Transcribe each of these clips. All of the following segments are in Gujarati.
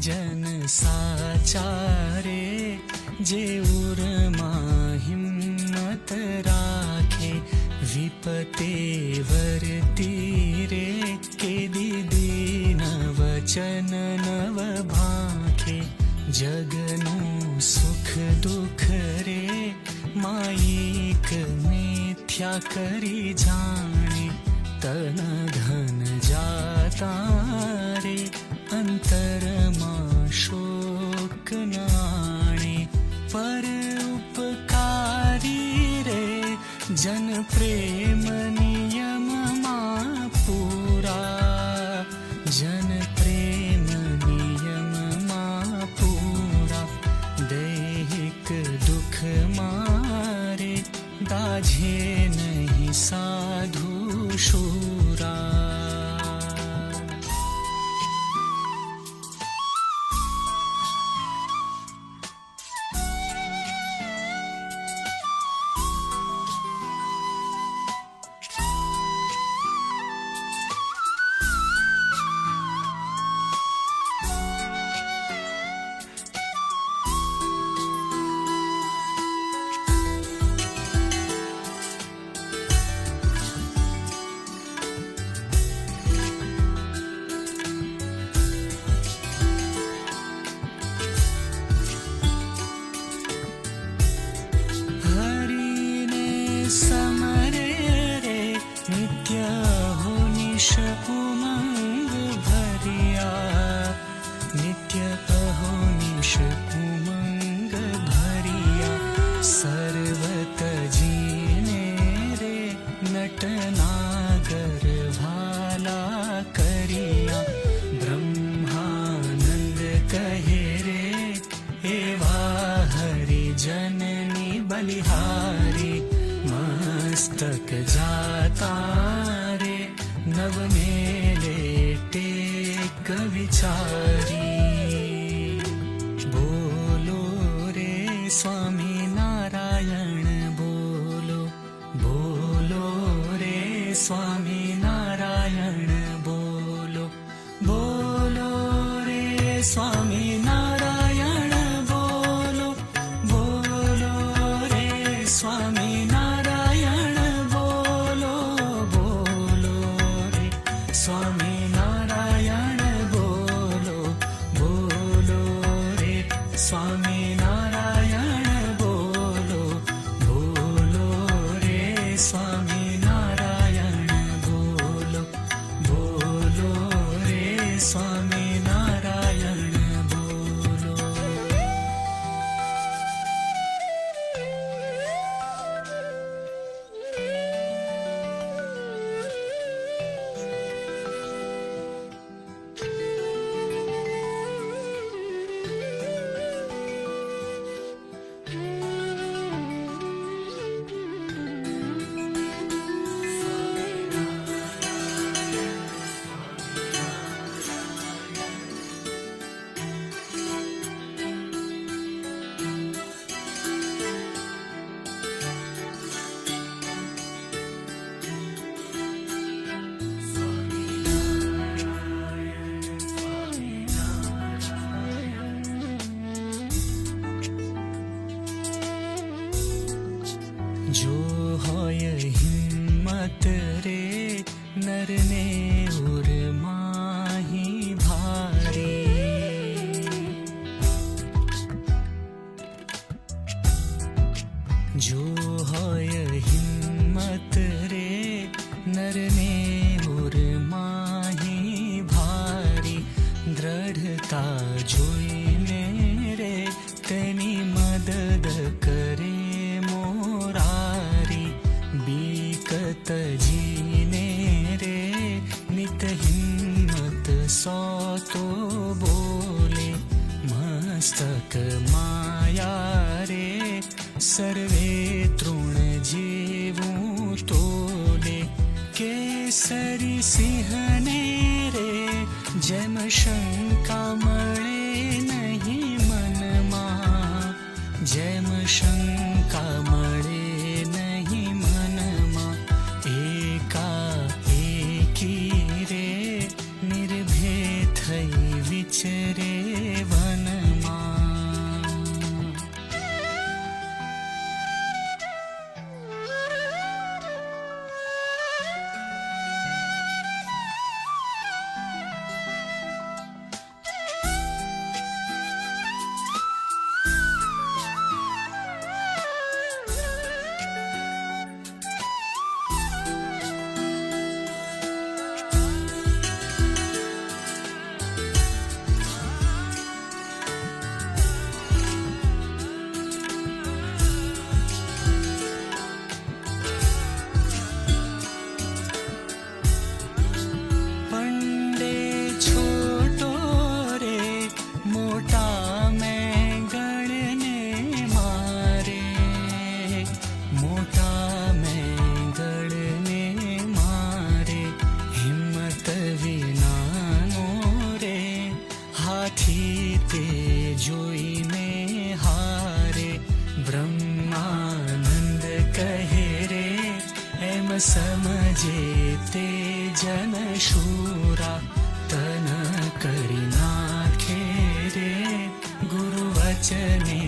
જન સાચા રે જે ઉરમાં હિંમત રાખે વિપતે વરતી રે કે દીદી નવ ચન નવ ભાખે જગનું સુખ દુઃખ રે માઈક મિથ્યા કરી જાણે તન ધન જાતા शक पर उपकारी रे जन प्रेम नयम पूरा। जनप्रेम नयम पूरा। दैहिक दुख मारे दाझे नहि सा। जननी बलिहारी मस्तक जाता रे नव मेले टेक विचारी। बोलो रे स्वामी नारायण बोलो बोलो रे स्वामी જેમ શંકા મળે िना गुरुवचने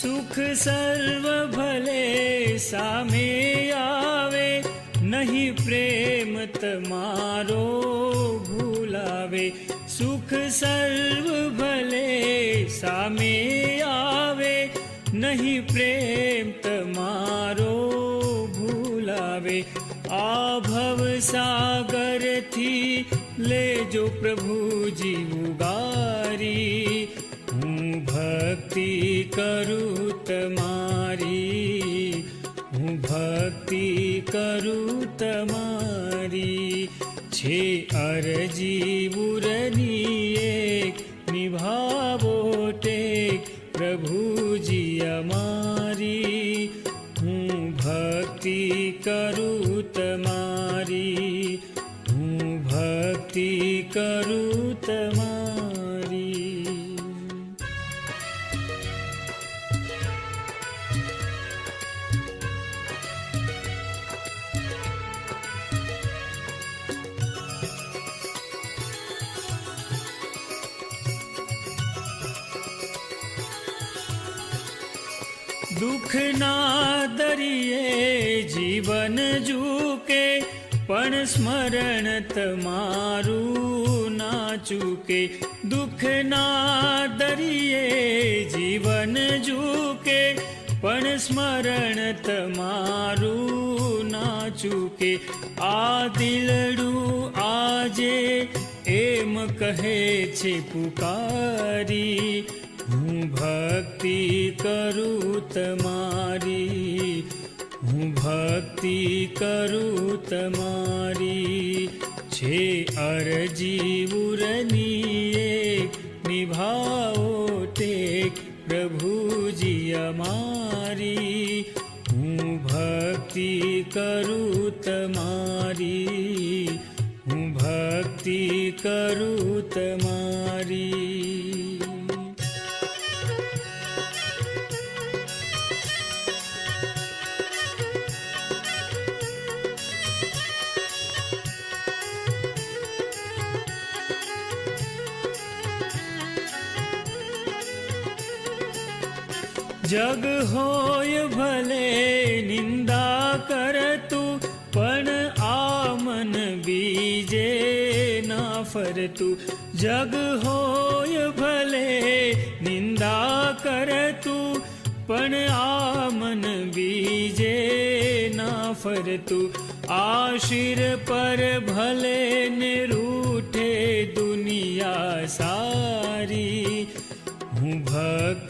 સુખ સર્વ ભલે સામે આવે, નહીં પ્રેમ તમારો ભૂલાવે. સુખ સર્વ ભલે સામે આવે, નહીં પ્રેમ તમારો ભૂલાવે. આ ભવ સાગરથી લેજો પ્રભુજી ભક્તિ કરું તમારી છે અરજી દુઃખના દરિયે જીવન ઝૂકે, પણ સ્મરણ તમારું ના ચૂકે. દુઃખના દરિયે જીવન ઝૂકે, પણ સ્મરણ તમારું ના ચૂકે. આ દિલડું આજે એમ કહે છે, પુકારી હું ભક્તિ કરું તમારી હું ભક્તિ કરું તમારી છે અરજી ઉરની નિભાવો તે પ્રભુજી અમારી હું ભક્તિ કરું તમારી હું ભક્તિ કરું તમારી જગ હોય ભલે નિંદા કરતું પણ આ મન બીજે ના ફરતું જગ હોય ભલે નિંદા કરતું પણ આ મન બીજે ના ફરતું આશીર શિર પર ભલે ને રૂઠે દુનિયા સારી હું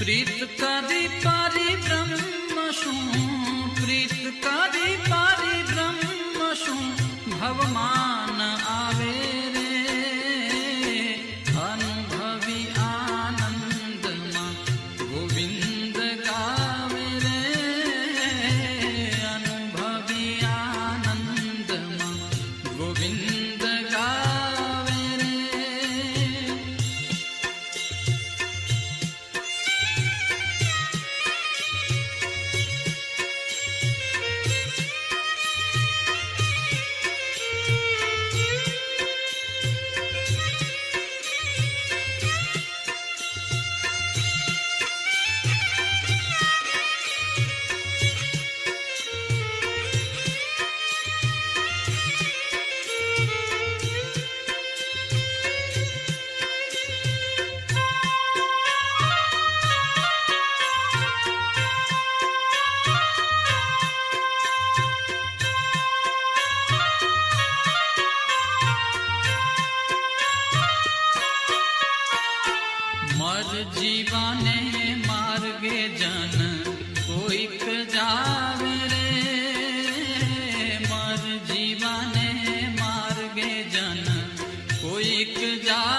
પ્રીત કરી પારી બ્રહ્મ શું પ્રીત કરી પારી બ્રહ્મ શું ભવમાન एक जा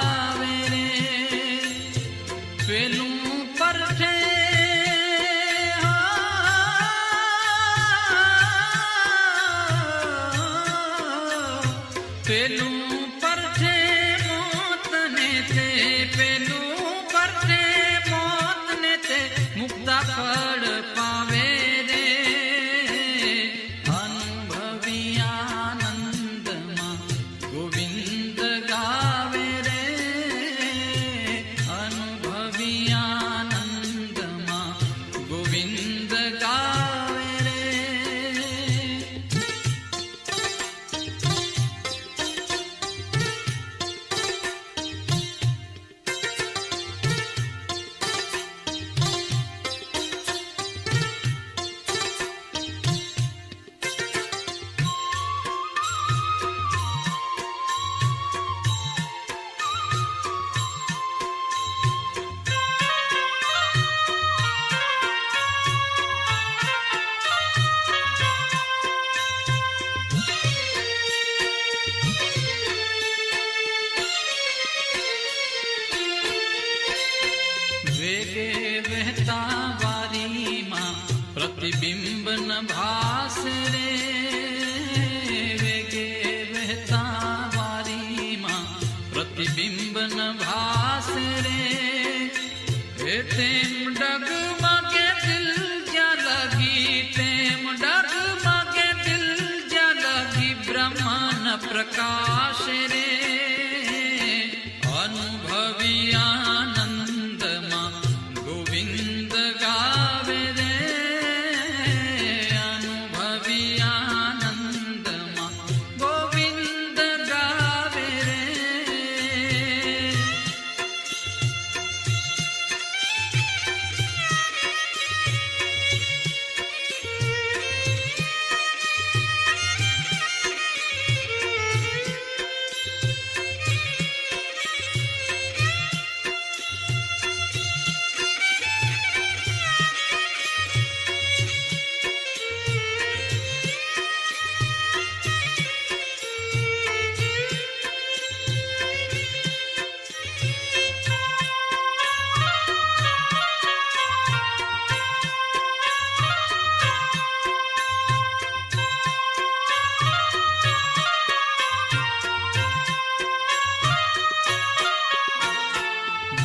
પ્રતિબિંબ ન रे રે વેગે વહેતા વારીમાં પ્રતિબિંબ ન ભાસ રે હે તેમ ડગમગે દિલ જ્યાં લગી તેમ ડગમગે દિલ જ્યાં લગી બ્રહ્મન પ્રકાશ રે અનુભવી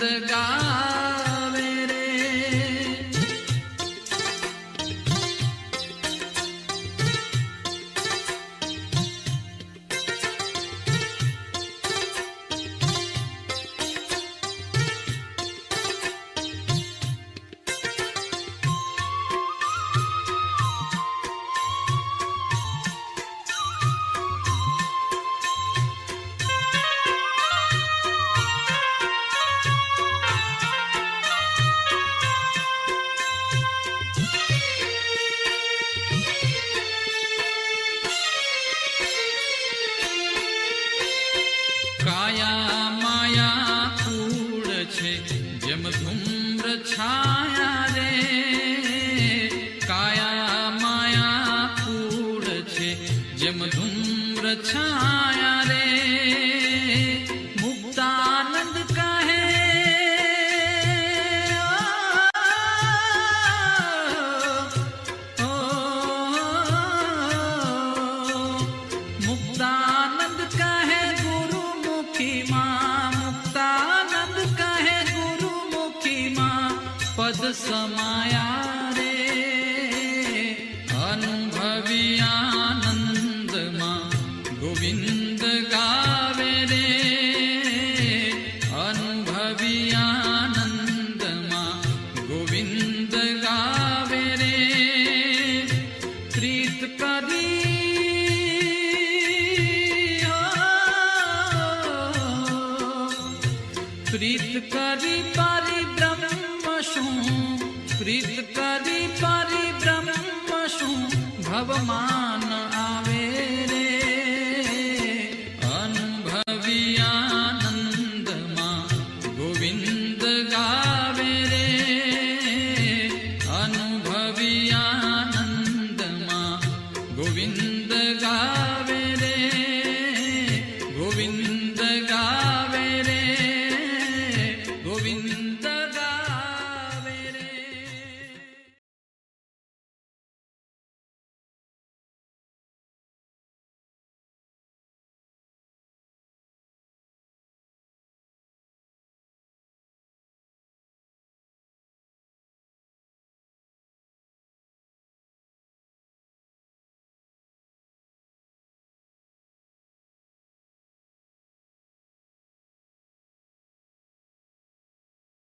The God. કાયા માયા કૂડ છે જેમ ધુમ્ર છાયા